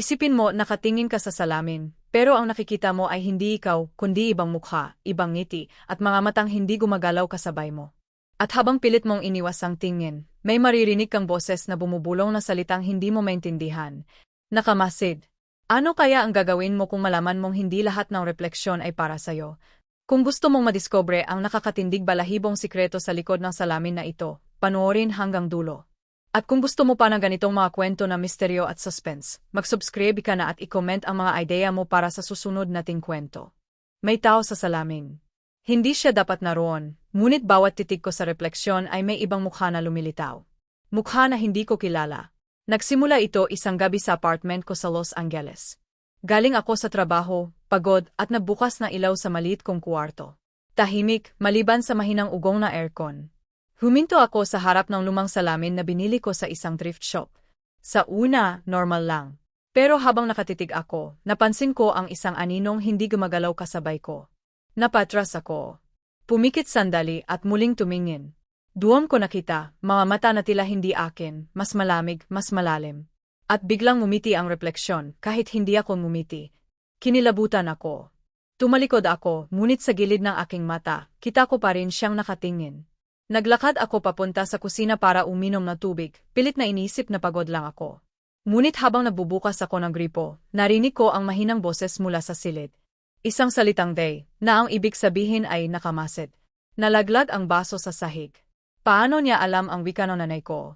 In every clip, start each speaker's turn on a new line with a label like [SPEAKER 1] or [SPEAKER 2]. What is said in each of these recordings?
[SPEAKER 1] Isipin mo nakatingin ka sa salamin, pero ang nakikita mo ay hindi ikaw, kundi ibang mukha, ibang ngiti, at mga matang hindi gumagalaw kasabay mo. At habang pilit mong iniwas ang tingin, may maririnig kang boses na bumubulong na salitang hindi mo maintindihan. Nakamasid. Ano kaya ang gagawin mo kung malaman mong hindi lahat ng refleksyon ay para sa'yo? Kung gusto mong madiskobre ang nakakatindig balahibong sikreto sa likod ng salamin na ito, panoorin hanggang dulo. At kung gusto mo pa ng ganitong mga kwento na misteryo at suspense, mag-subscribe ka na at i-comment ang mga ideya mo para sa susunod nating kwento. May tao sa salamin. Hindi siya dapat naroon, ngunit bawat titig ko sa refleksyon ay may ibang mukha na lumilitaw. Mukha na hindi ko kilala. Nagsimula ito isang gabi sa apartment ko sa Los Angeles. Galing ako sa trabaho, pagod at nabukas na ilaw sa maliit kong kuwarto. Tahimik, maliban sa mahinang ugong na aircon. Huminto ako sa harap ng lumang salamin na binili ko sa isang thrift shop. Sa una, normal lang. Pero habang nakatitig ako, napansin ko ang isang aninong hindi gumagalaw kasabay ko. Napatras ako. Pumikit sandali at muling tumingin. Duwam ko nakita, mga mata na tila hindi akin, mas malamig, mas malalim. At biglang ngumiti ang refleksyon, kahit hindi ako ngumiti. Kinilabutan ako. Tumalikod ako, ngunit sa gilid ng aking mata, kita ko pa rin siyang nakatingin. Naglakad ako papunta sa kusina para uminom ng tubig, pilit na inisip na pagod lang ako. Ngunit habang nagbubukas ako ng gripo, narinig ko ang mahinang boses mula sa silid. Isang salitang day, na ang ibig sabihin ay nakamasid. Nalaglag ang baso sa sahig. Paano niya alam ang wika ng nanay ko?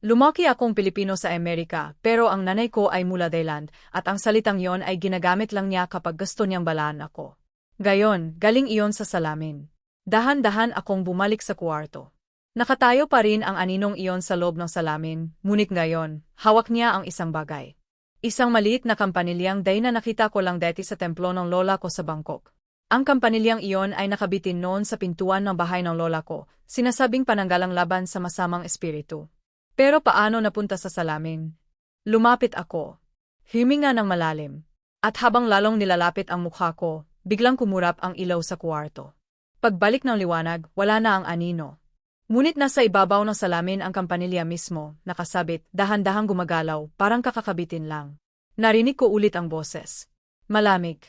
[SPEAKER 1] Lumaki akong Pilipino sa Amerika, pero ang nanay ko ay mula Thailand, at ang salitang yon ay ginagamit lang niya kapag gusto niyang balaan ako. Gayon, galing iyon sa salamin. Dahan-dahan akong bumalik sa kwarto. Nakatayo pa rin ang aninong iyon sa loob ng salamin, ngunit ngayon, hawak niya ang isang bagay. Isang maliit na kampanilyang day na nakita ko lang dati sa templo ng lola ko sa Bangkok. Ang kampanilyang iyon ay nakabitin noon sa pintuan ng bahay ng lola ko, sinasabing pananggalang laban sa masamang espiritu. Pero paano napunta sa salamin? Lumapit ako. Huminga ng malalim. At habang lalong nilalapit ang mukha ko, biglang kumurap ang ilaw sa kwarto. Pagbalik ng liwanag, wala na ang anino. Ngunit nasa ibabaw ng salamin ang kampanilya mismo, nakasabit, dahan-dahang gumagalaw, parang kakakabitin lang. Narinig ko ulit ang boses. Malamig.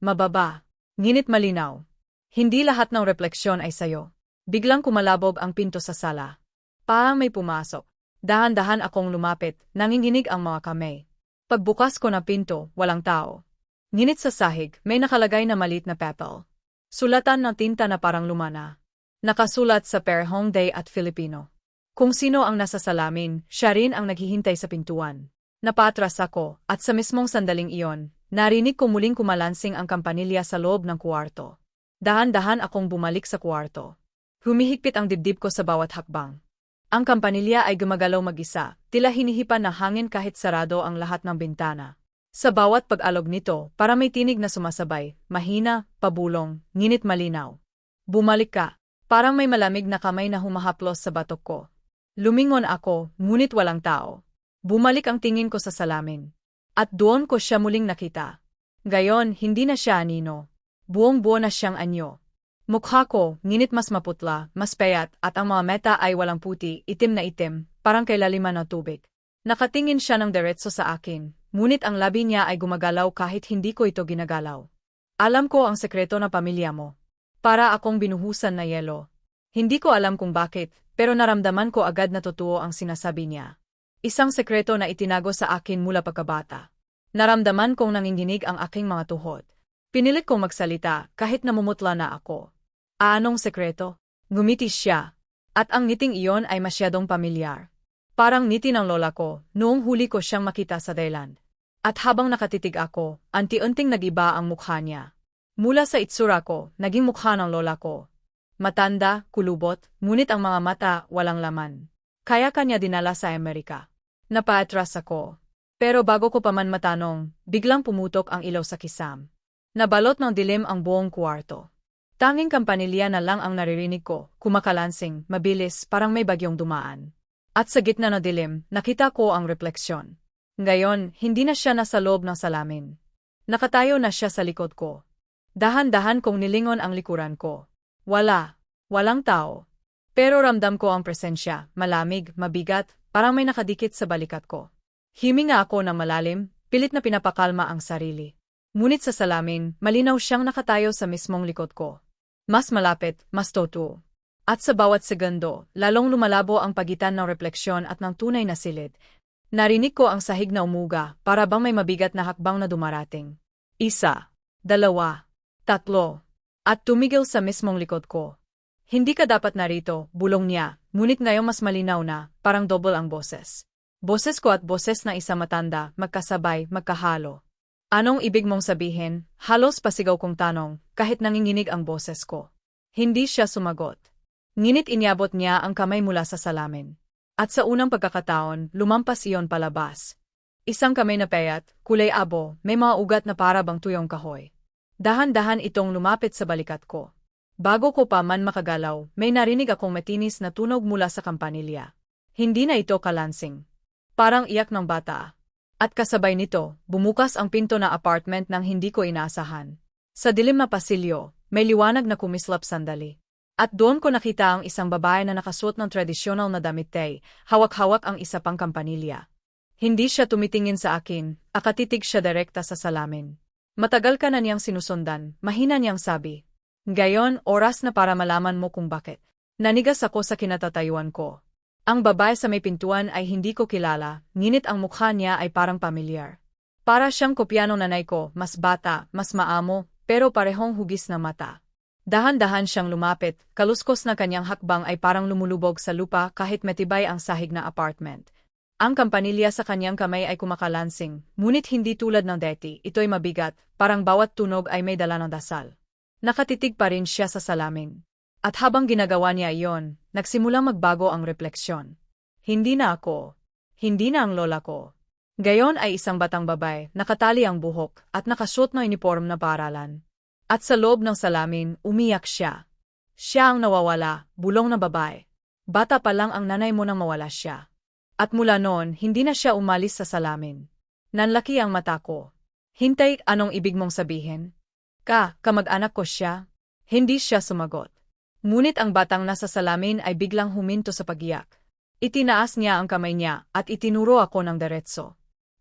[SPEAKER 1] Mababa. Nginit malinaw. Hindi lahat ng refleksyon ay sayo. Biglang kumalabog ang pinto sa sala. Parang may pumasok. Dahan-dahan akong lumapit, nanginginig ang mga kamay. Pagbukas ko na pinto, walang tao. Nginit sa sahig, may nakalagay na malit na petal. Sulatan ng tinta na parang lumana. Nakasulat sa Per Hong Day at Filipino. Kung sino ang nasa salamin, siya rin ang naghihintay sa pintuan. Napatras ako, at sa mismong sandaling iyon, narinig ko muling kumalansing ang kampanilya sa loob ng kuwarto. Dahan-dahan akong bumalik sa kuwarto. Humihigpit ang dibdib ko sa bawat hakbang. Ang kampanilya ay gumagalaw mag-isa, tila hinihipan na hangin kahit sarado ang lahat ng bintana. Sa bawat pag-alog nito, para may tinig na sumasabay, mahina, pabulong, nginit malinaw. Bumalik ka, parang may malamig na kamay na humahaplos sa batok ko. Lumingon ako, ngunit walang tao. Bumalik ang tingin ko sa salamin. At doon ko siya muling nakita. Gayon, hindi na siya anino. Buong-buo na siyang anyo. Mukha ko, nginit mas maputla, mas payat, at ang mga meta ay walang puti, itim na itim, parang kay laliman ng tubig. Nakatingin siya ng diretso sa akin, Ngunit ang labi niya ay gumagalaw kahit hindi ko ito ginagalaw. Alam ko ang sekreto na pamilya mo. Para akong binuhusan na yelo. Hindi ko alam kung bakit, pero naramdaman ko agad na totoo ang sinasabi niya. Isang sekreto na itinago sa akin mula pagkabata. Naramdaman kong nanginginig ang aking mga tuhod. Pinilit kong magsalita kahit namumutla na ako. Anong sekreto? Ngumiti siya. At ang ngiting iyon ay masyadong pamilyar. Parang ngiti ng lola ko, noong huli ko siyang makita sa Thailand. At habang nakatitig ako, anti-unting nagiba ang mukha niya. Mula sa itsura ko, naging mukha ng lola ko. Matanda, kulubot, ngunit ang mga mata walang laman. Kaya kanya dinala sa Amerika. Napaatras ako. Pero bago ko pa man matanong, biglang pumutok ang ilaw sa kisam. Nabalot ng dilim ang buong kwarto. Tanging kampanilya na lang ang naririnig ko, kumakalansing, mabilis, parang may bagyong dumaan. At sa gitna ng dilim, nakita ko ang refleksyon. Ngayon, hindi na siya nasa loob ng salamin. Nakatayo na siya sa likod ko. Dahan-dahan kong nilingon ang likuran ko. Wala. Walang tao. Pero ramdam ko ang presensya, malamig, mabigat, parang may nakadikit sa balikat ko. Himinga ako ng malalim, pilit na pinapakalma ang sarili. Ngunit sa salamin, malinaw siyang nakatayo sa mismong likod ko. Mas malapit, mas totoo. At sa bawat segundo, lalong lumalabo ang pagitan ng refleksyon at ng tunay na silid. Narinig ko ang sahig na umuga, para bang may mabigat na hakbang na dumarating. Isa, dalawa, tatlo, at tumigil sa mismong likod ko. Hindi ka dapat narito, bulong niya, ngunit ngayon mas malinaw na, parang double ang boses. Boses ko at boses na isa matanda, magkasabay, magkahalo. Anong ibig mong sabihin? Halos pasigaw kong tanong, kahit nanginginig ang boses ko. Hindi siya sumagot. Nginit inyabot niya ang kamay mula sa salamin. At sa unang pagkakataon, lumampas iyon palabas. Isang kamay na payat, kulay abo, may mga ugat na para tuyong kahoy. Dahan-dahan itong lumapit sa balikat ko. Bago ko pa man makagalaw, may narinig akong matinis na tunog mula sa kampanilya. Hindi na ito kalansing. Parang iyak ng bata. At kasabay nito, bumukas ang pinto na apartment nang hindi ko inaasahan. Sa dilim na pasilyo, may liwanag na kumislap sandali. At doon ko nakita ang isang babae na nakasuot ng tradisyonal na damit tay, hawak-hawak ang isa pang kampanilya. Hindi siya tumitingin sa akin, akatitig siya direkta sa salamin. Matagal ka na niyang sinusundan, mahina niyang sabi. Gayon, oras na para malaman mo kung bakit. Nanigas ako sa kinatatayuan ko. Ang babae sa may pintuan ay hindi ko kilala, nginit ang mukha niya ay parang pamilyar. Para siyang kopya ng nanay ko, mas bata, mas maamo, pero parehong hugis na mata. Dahan-dahan siyang lumapit, kaluskos na kanyang hakbang ay parang lumulubog sa lupa kahit matibay ang sahig na apartment. Ang kampanilya sa kanyang kamay ay kumakalansing, ngunit hindi tulad ng deti, ito'y mabigat, parang bawat tunog ay may dala ng dasal. Nakatitig pa rin siya sa salamin. At habang ginagawa niya iyon, nagsimulang magbago ang refleksyon. Hindi na ako. Hindi na ang lola ko. Gayon ay isang batang babae, nakatali ang buhok, at nakasuot na uniform na paralan. At sa loob ng salamin, umiyak siya. Siya ang nawawala, bulong na babae. Bata pa lang ang nanay mo nang mawala siya. At mula noon, hindi na siya umalis sa salamin. Nanlaki ang mata ko. Hintay, anong ibig mong sabihin? Ka, kamag-anak ko siya? Hindi siya sumagot. Ngunit ang batang nasa salamin ay biglang huminto sa pagiyak. Itinaas niya ang kamay niya at itinuro ako ng diretso.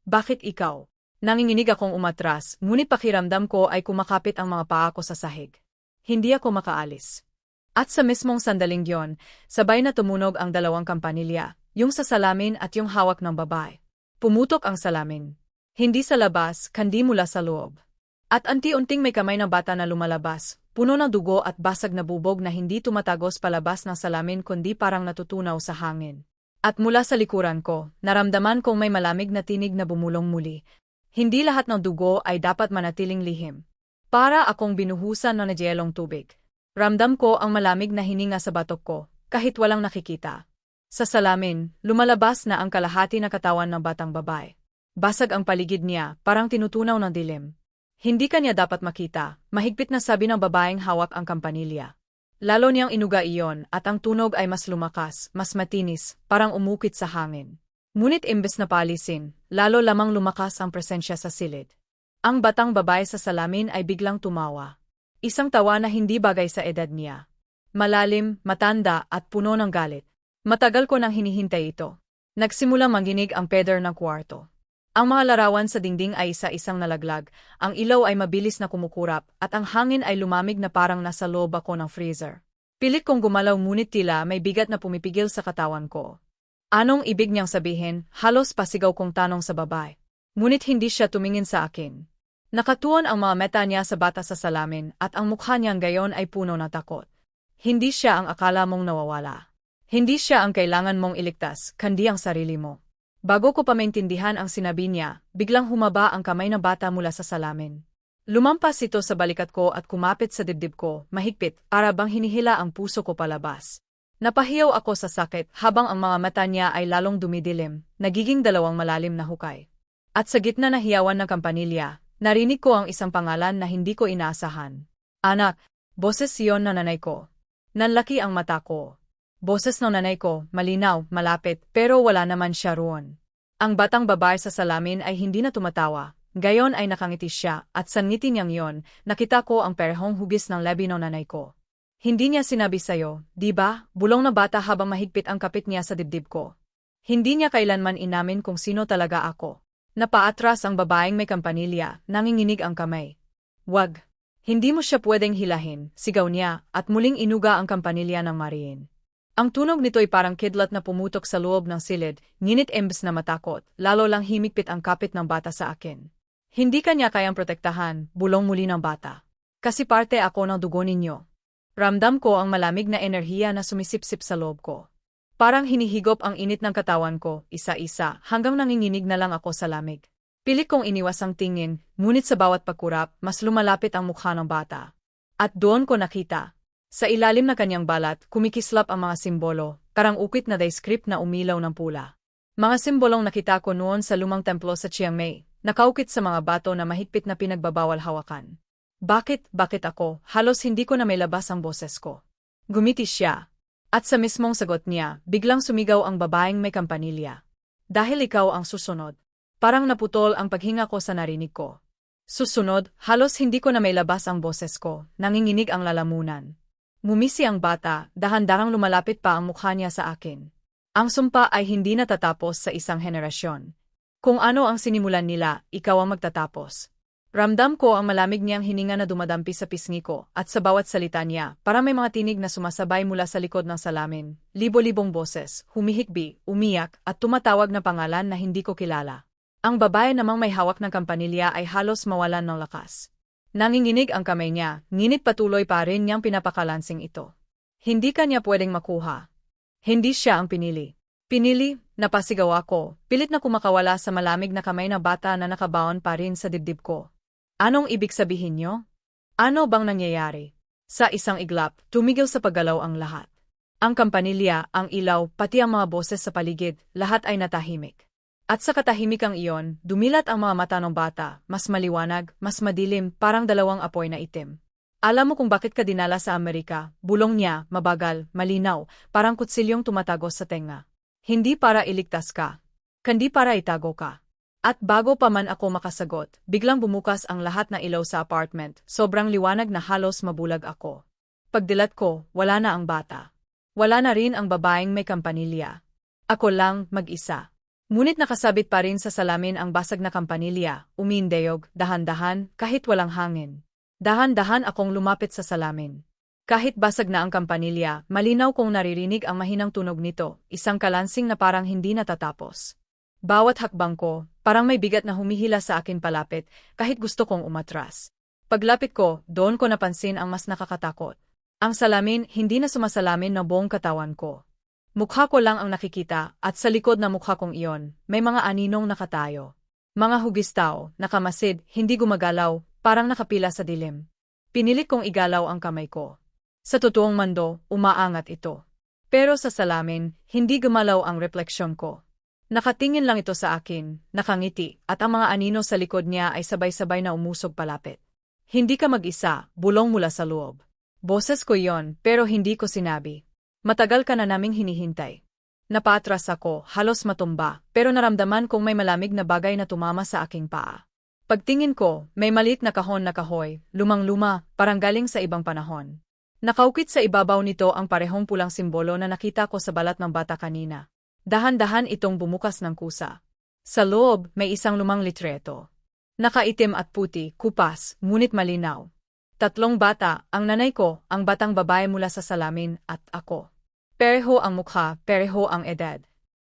[SPEAKER 1] Bakit ikaw? Nanginginig akong umatras, ngunit pakiramdam ko ay kumakapit ang mga paa ko sa sahig. Hindi ako makaalis. At sa mismong sandaling yon, sabay na tumunog ang dalawang kampanilya, yung sa salamin at yung hawak ng babae. Pumutok ang salamin. Hindi sa labas, kandi mula sa loob. At anti-unting may kamay ng bata na lumalabas, puno ng dugo at basag na bubog na hindi tumatagos palabas ng salamin kundi parang natutunaw sa hangin. At mula sa likuran ko, naramdaman kong may malamig na tinig na bumulong muli. Hindi lahat ng dugo ay dapat manatiling lihim. Para akong binuhusan ng nagyelong tubig. Ramdam ko ang malamig na hininga sa batok ko, kahit walang nakikita. Sa salamin, lumalabas na ang kalahati na katawan ng batang babae. Basag ang paligid niya, parang tinutunaw ng dilim. Hindi kanya dapat makita, mahigpit na sabi ng babaeng hawak ang kampanilya. Lalo niyang inuga iyon at ang tunog ay mas lumakas, mas matinis, parang umukit sa hangin. Ngunit imbes na palisin, lalo lamang lumakas ang presensya sa silid. Ang batang babae sa salamin ay biglang tumawa. Isang tawa na hindi bagay sa edad niya. Malalim, matanda at puno ng galit. Matagal ko nang hinihintay ito. Nagsimula manginig ang peder ng kwarto. Ang mga larawan sa dingding ay isa-isang nalaglag, ang ilaw ay mabilis na kumukurap, at ang hangin ay lumamig na parang nasa loob ako ng freezer. Pilit kong gumalaw ngunit tila may bigat na pumipigil sa katawan ko. Anong ibig niyang sabihin, halos pasigaw kong tanong sa babae. Ngunit hindi siya tumingin sa akin. Nakatuon ang mga meta niya sa bata sa salamin at ang mukha niyang gayon ay puno na takot. Hindi siya ang akala mong nawawala. Hindi siya ang kailangan mong iligtas, kandi ang sarili mo. Bago ko pa maintindihan ang sinabi niya, biglang humaba ang kamay ng bata mula sa salamin. Lumampas ito sa balikat ko at kumapit sa dibdib ko, mahigpit, para bang hinihila ang puso ko palabas. Napahiyaw ako sa sakit habang ang mga mata niya ay lalong dumidilim, nagiging dalawang malalim na hukay. At sa gitna na hiyawan ng kampanilya, narinig ko ang isang pangalan na hindi ko inaasahan. Anak, boses siyon na nanay ko. Nanlaki ang mata ko. Boses ng nanay ko, malinaw, malapit, pero wala naman siya roon. Ang batang babae sa salamin ay hindi na tumatawa. Gayon ay nakangiti siya, at sa ngiti niyang yon, nakita ko ang perhong hugis ng labi ng nanay ko. Hindi niya sinabi sa'yo, di ba, bulong na bata habang mahigpit ang kapit niya sa dibdib ko. Hindi niya kailanman inamin kung sino talaga ako. Napaatras ang babaeng may kampanilya, nanginginig ang kamay. Wag. Hindi mo siya pwedeng hilahin, sigaw niya, at muling inuga ang kampanilya ng Mariin. Ang tunog nito'y parang kidlat na pumutok sa loob ng silid, nginit embes na matakot, lalo lang himigpit ang kapit ng bata sa akin. Hindi kanya kayang protektahan, bulong muli ng bata. Kasi parte ako ng dugo ninyo. Ramdam ko ang malamig na enerhiya na sumisipsip sa loob ko. Parang hinihigop ang init ng katawan ko, isa-isa, hanggang nanginginig na lang ako sa lamig. Pilit kong iniwas ang tingin, ngunit sa bawat pagkurap, mas lumalapit ang mukha ng bata. At doon ko nakita. Sa ilalim na kanyang balat, kumikislap ang mga simbolo, karang ukit na descript na umilaw ng pula. Mga simbolong nakita ko noon sa lumang templo sa Chiang Mai, nakaukit sa mga bato na mahigpit na pinagbabawal hawakan. Bakit, bakit ako, halos hindi ko na may labas ang boses ko. Gumiti siya. At sa mismong sagot niya, biglang sumigaw ang babaeng may kampanilya. Dahil ikaw ang susunod. Parang naputol ang paghinga ko sa narinig ko. Susunod, halos hindi ko na may labas ang boses ko, nanginginig ang lalamunan. Mumisi ang bata, dahan-darang lumalapit pa ang mukha niya sa akin. Ang sumpa ay hindi natatapos sa isang henerasyon. Kung ano ang sinimulan nila, ikaw ang magtatapos. Ramdam ko ang malamig niyang hininga na dumadampi sa pisngi ko, at sa bawat salita niya, para may mga tinig na sumasabay mula sa likod ng salamin, libo-libong boses, humihikbi, umiyak, at tumatawag na pangalan na hindi ko kilala. Ang babae namang may hawak ng kampanilya ay halos mawalan ng lakas. Nanginginig ang kamay niya, nginit patuloy pa rin niyang pinapakalansing ito. Hindi kanya pwedeng makuha. Hindi siya ang pinili. Pinili, napasigaw ako, pilit na kumakawala sa malamig na kamay na bata na nakabaon pa rin sa dibdib ko. Anong ibig sabihin nyo? Ano bang nangyayari? Sa isang iglap, tumigil sa paggalaw ang lahat. Ang kampanilya, ang ilaw, pati ang mga boses sa paligid, lahat ay natahimik. At sa katahimikang iyon, dumilat ang mga mata ng bata, mas maliwanag, mas madilim, parang dalawang apoy na itim. Alam mo kung bakit ka dinala sa Amerika, bulong niya, mabagal, malinaw, parang kutsilyong tumatagos sa tenga. Hindi para iligtas ka. Kandi para itago ka. At bago pa man ako makasagot, biglang bumukas ang lahat na ilaw sa apartment, sobrang liwanag na halos mabulag ako. Pagdilat ko, wala na ang bata. Wala na rin ang babaeng may kampanilya. Ako lang, mag-isa. Ngunit nakasabit pa rin sa salamin ang basag na kampanilya, umindeyog, dahan-dahan, kahit walang hangin. Dahan-dahan akong lumapit sa salamin. Kahit basag na ang kampanilya, malinaw kong naririnig ang mahinang tunog nito, isang kalansing na parang hindi natatapos. Bawat hakbang ko, parang may bigat na humihila sa akin palapit, kahit gusto kong umatras. Paglapit ko, doon ko napansin ang mas nakakatakot. Ang salamin, hindi na sumasalamin na buong katawan ko. Mukha ko lang ang nakikita, at sa likod na mukha kong iyon, may mga aninong nakatayo. Mga hugistao, nakamasid, hindi gumagalaw, parang nakapila sa dilim. Pinilit kong igalaw ang kamay ko. Sa totoong mando, umaangat ito. Pero sa salamin, hindi gumalaw ang refleksyon ko. Nakatingin lang ito sa akin, nakangiti, at ang mga anino sa likod niya ay sabay-sabay na umusog palapit. Hindi ka mag-isa, bulong mula sa loob. Boses ko yon, pero hindi ko sinabi. Matagal ka na naming hinihintay. Napatras ako, halos matumba, pero naramdaman kong may malamig na bagay na tumama sa aking paa. Pagtingin ko, may maliit na kahon na kahoy, lumang-luma, parang galing sa ibang panahon. Nakaukit sa ibabaw nito ang parehong pulang simbolo na nakita ko sa balat ng bata kanina. Dahan-dahan itong bumukas ng kusa. Sa loob, may isang lumang litreto. Nakaitim at puti, kupas, ngunit malinaw. Tatlong bata, ang nanay ko, ang batang babae mula sa salamin, at ako. Pereho ang mukha, pereho ang edad.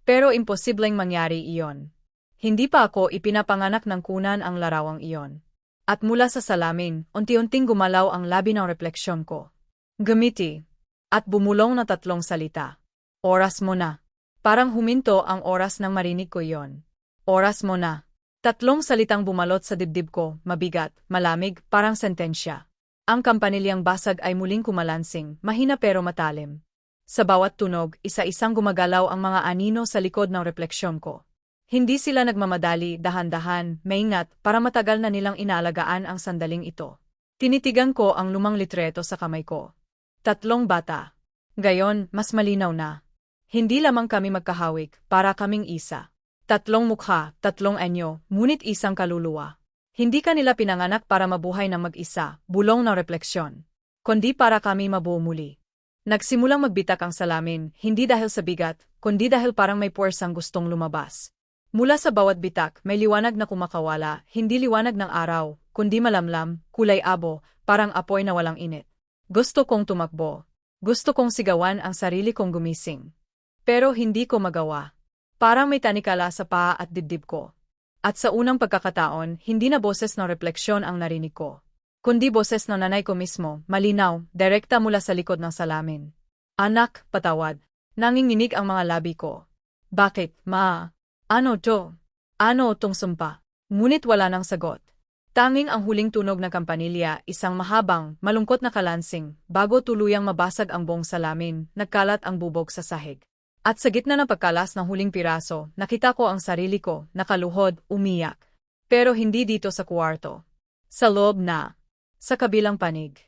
[SPEAKER 1] Pero imposibleng mangyari iyon. Hindi pa ako ipinapanganak ng kunan ang larawang iyon. At mula sa salamin, unti-unting gumalaw ang labi ng refleksyon ko. Gumiti. At bumulong na tatlong salita. Oras mo na. Parang huminto ang oras nang marinig ko yon. Oras mo na. Tatlong salitang bumalot sa dibdib ko, mabigat, malamig, parang sentensya. Ang kampanilyang basag ay muling kumalansing, mahina pero matalim. Sa bawat tunog, isa-isang gumagalaw ang mga anino sa likod ng refleksyon ko. Hindi sila nagmamadali, dahan-dahan, maingat, para matagal na nilang inaalagaan ang sandaling ito. Tinitigan ko ang lumang litreto sa kamay ko. Tatlong bata. Gayon, mas malinaw na. Hindi lamang kami magkahawik, para kaming isa. Tatlong mukha, tatlong anyo, ngunit isang kaluluwa. Hindi kanila pinanganak para mabuhay ng mag-isa, bulong ng refleksyon. Kundi para kami mabuo muli. Nagsimulang magbitak ang salamin, hindi dahil sa bigat, kundi dahil parang may puwersang gustong lumabas. Mula sa bawat bitak, may liwanag na kumakawala, hindi liwanag ng araw, kundi malamlam, kulay abo, parang apoy na walang init. Gusto kong tumakbo. Gusto kong sigawan ang sarili kong gumising. Pero hindi ko magawa. Parang may tanikala sa paa at dibdib ko. At sa unang pagkakataon, hindi na boses ng refleksyon ang narinig ko. Kundi boses ng nanay ko mismo, malinaw, direkta mula sa likod ng salamin. Anak, patawad. Nanginginig ang mga labi ko. Bakit, ma? Ano to? Ano tong sumpa? Ngunit wala nang sagot. Tanging ang huling tunog ng kampanilya, isang mahabang, malungkot na kalansing, bago tuluyang mabasag ang buong salamin, nagkalat ang bubog sa sahig. At sa gitna ng pagkalas ng huling piraso, nakita ko ang sarili ko, nakaluhod, umiyak. Pero hindi dito sa kwarto. Sa loob na. Sa kabilang panig.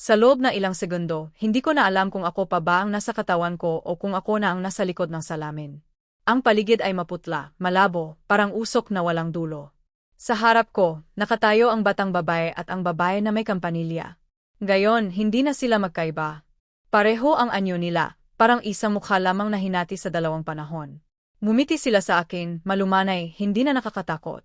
[SPEAKER 1] Sa loob na ilang segundo, hindi ko na alam kung ako pa ba ang nasa katawan ko o kung ako na ang nasa likod ng salamin. Ang paligid ay maputla, malabo, parang usok na walang dulo. Sa harap ko, nakatayo ang batang babae at ang babae na may kampanilya. Gayon, hindi na sila magkaiba. Pareho ang anyo nila, parang isang mukha lamang na hinati sa dalawang panahon. Mumiti sila sa akin, malumanay, hindi na nakakatakot.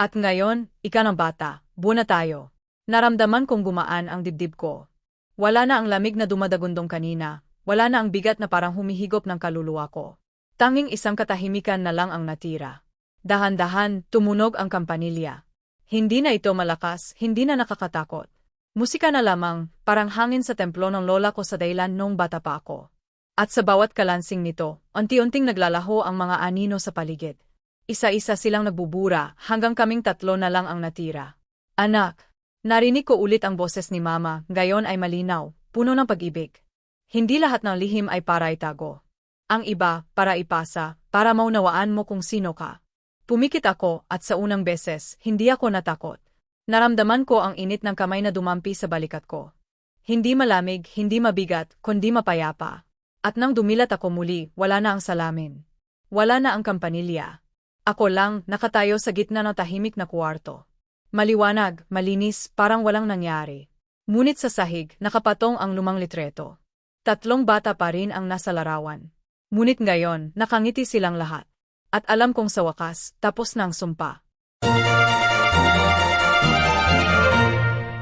[SPEAKER 1] At ngayon, ika ng bata, buo na tayo. Naramdaman kong gumaan ang dibdib ko. Wala na ang lamig na dumadagundong kanina, wala na ang bigat na parang humihigop ng kaluluwa ko. Tanging isang katahimikan na lang ang natira. Dahan-dahan, tumunog ang kampanilya. Hindi na ito malakas, hindi na nakakatakot. Musika na lamang, parang hangin sa templo ng lola ko sa daylan nung bata pa ako. At sa bawat kalansing nito, unti-unting naglalaho ang mga anino sa paligid. Isa-isa silang nagbubura hanggang kaming tatlo na lang ang natira. Anak, narinig ko ulit ang boses ni mama, gayon ay malinaw, puno ng pag-ibig. Hindi lahat ng lihim ay para itago. Ang iba, para ipasa, para maunawaan mo kung sino ka. Pumikit ako at sa unang beses, hindi ako natakot. Naramdaman ko ang init ng kamay na dumampi sa balikat ko. Hindi malamig, hindi mabigat, kundi mapayapa. At nang dumilat ako muli, wala na ang salamin. Wala na ang kampanilya. Ako lang, nakatayo sa gitna ng tahimik na kwarto. Maliwanag, malinis, parang walang nangyari. Ngunit sa sahig, nakapatong ang lumang litreto. Tatlong bata pa rin ang nasa larawan. Ngunit ngayon, nakangiti silang lahat. At alam kong sa wakas, tapos na ang sumpa.